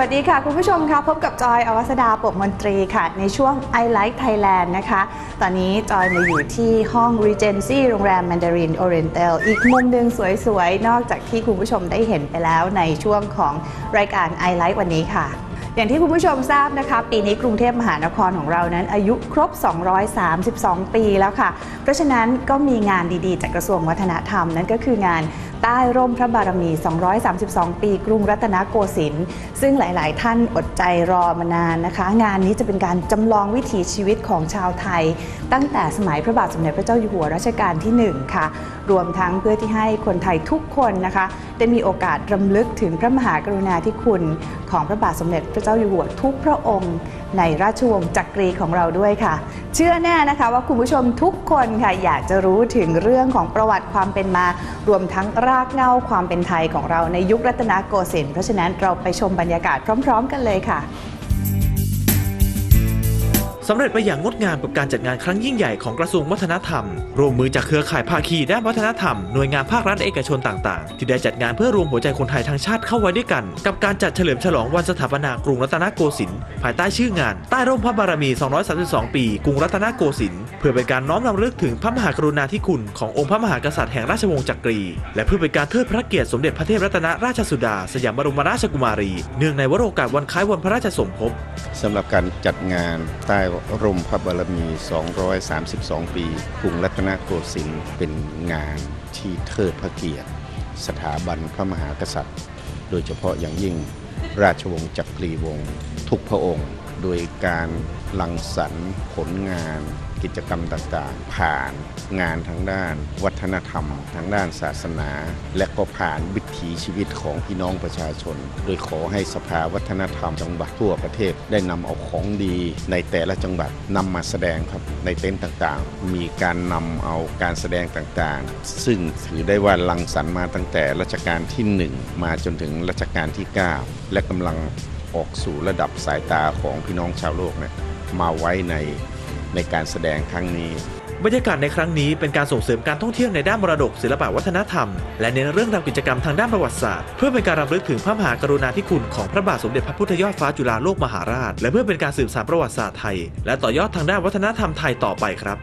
วัสดีค่ะ คุณผู้ชมค่ะ พบกับจอยอวสดาปกมนตรีค่ะ ในช่วง I Like Thailand นะคะ ตอนนี้จอยมาอยู่ที่ห้อง Regency โรงแรม Mandarin Oriental อีกมุมหนึ่งสวยๆ นอกจากที่คุณผู้ชมได้เห็นไปแล้วในช่วงของรายการ I Like วันนี้ค่ะอย่างที่คุณผู้ชมทราบนะคะ ปีนี้กรุงเทพมหานครของเรานั้น อายุครบ 232 ปีแล้วค่ะ เพราะฉะนั้นก็มีงานดีๆ จากกระทรวงวัฒนธรรมนั่นก็คืองานใต้ร่มพระบารมี 232 ปีกรุงรัตนโกสินทร์ซึ่งหลาย ๆ ท่านอดใจรอมานานนะคะ งานนี้จะเป็นการจำลองวิถีชีวิตของชาวไทย ตั้งแต่สมัยพระบาทสมเด็จพระเจ้าอยู่หัวรัชกาลที่ 1 ค่ะ รวมทั้งเพื่อที่ให้คนไทยทุกคนนะคะ ได้มีโอกาสรำลึกถึงพระมหากรุณาธิคุณ ของพระบาทสมเด็จพระเจ้าอยู่หัวทุกพระองค์ ในราชวงศ์จักรีของเราด้วยค่ะ เชื่อแน่นะคะว่าคุณผู้ชมทุกคนค่ะอยากจะรู้ถึงเรื่องของประวัติความเป็นมา รวมทั้งรากเหง้าความเป็นไทยของเราในยุครัตนโกสินทร์เพราะฉะนั้นเราไปชมบรรยากาศพร้อม ๆ กันเลยค่ะ สำเร็จไปอย่างงดงามกับการจัดงานครั้งยิ่งใหญ่ของกระทรวงวัฒนธรรม ร่วมมือจากเครือข่ายภาคีด้านวัฒนธรรม หน่วยงานภาครัฐเอกชนต่าง ๆ ที่ได้จัดงานเพื่อรวมหัวใจคนไทยทั้งชาติเข้าไว้ด้วยกัน กับการจัดเฉลิมฉลองวันสถาปนากรุงรัตนโกสินทร์ภายใต้ชื่องาน ใต้ร่มพระบารมี 232 ปี กรุงรัตนโกสินทร์เพื่อเป็นการน้อมรำลึกถึงพระมหากรุณาธิคุณขององค์พระมหากษัตริย์แห่งราชวงศ์จักรี และเพื่อเป็นการเทิดพระเกียรติสมเด็จพระเทพรัตนราชสุดา สยามบรมราชกุมารี เนื่องในวโรกาสวันคล้ายวันพระราชสมภพสำหรับการจัดงานใต้รมพระบารมี 232 ปีกรุงรัตนโกสินทร์เป็นงานที่เทิดพระเกียรติ สถาบันพระมหากษัตริย์ โดยเฉพาะอย่างยิ่งราชวงศ์จักรีวงศ์ทุกพระองค์ โดยการหลังสรรค์ผลงานกิจกรรมต่างๆ ผ่านงานทางด้าน วัฒนธรรม ทางด้านศาสนา และก็ผ่านวิถีชีวิตของพี่น้องประชาชน โดยขอให้สภาวัฒนธรรมจังหวัดทั่วประเทศได้นำเอาของดีในแต่ละจังหวัดนำมาแสดงครับในเต็นท์ต่างๆ มีการนำเอาการแสดงต่างๆ ซึ่งถือได้ว่าลังสรรค์มาตั้งแต่รัชกาลที่ 1 มาจนถึงรัชกาลที่ 9 และกำลัง ออกสู่ระดับสายตาของพี่น้องชาวโลกเนี่ยมาไว้ในในการแสดงครั้งนี้บรรยากาศในครั้งนี้เป็นการส่งเสริมการท่องเที่ยวในด้านมรดกศิลปวัฒนธรรม และเน้นเรื่องราวกิจกรรมทางด้านประวัติศาสตร์ เพื่อเป็นการรำลึกถึงพระมหากรุณาธิคุณของพระบาทสมเด็จพระพุทธยอดฟ้าจุฬาโลกมหาราช และเพื่อเป็นการสืบสานประวัติศาสตร์ไทย และต่อยอดทางด้านวัฒนธรรมไทยต่อไปครับ